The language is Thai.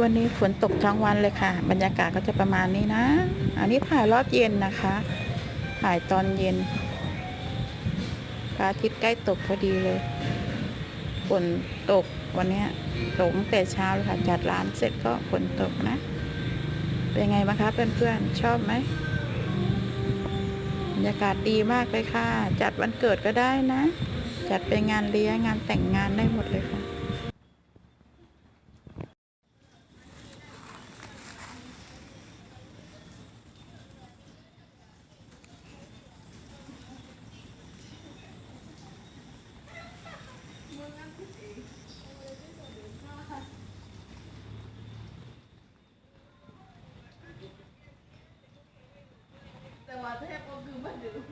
วันนี้ฝนตกทั้งวันเลยค่ะ บรรยากาศก็จะประมาณนี้นะ อันนี้ถ่ายรอบเย็นนะคะ ถ่ายตอนเย็นพระอาทิตย์ใกล้ตกพอดีเลยฝนตกวันนี้ตกตั้งแต่เช้าเลยค่ะ จัดร้านเสร็จก็ฝนตกนะ เป็นไงบ้างคะเพื่อนๆชอบไหมบรรยากาศดีมากเลยค่ะ จัดวันเกิดก็ได้นะ จัดเป็นงานเลี้ยงงานแต่งงานได้หมดเลยค่ะ แต่ว่าแทบก็คือไม่ดื่ม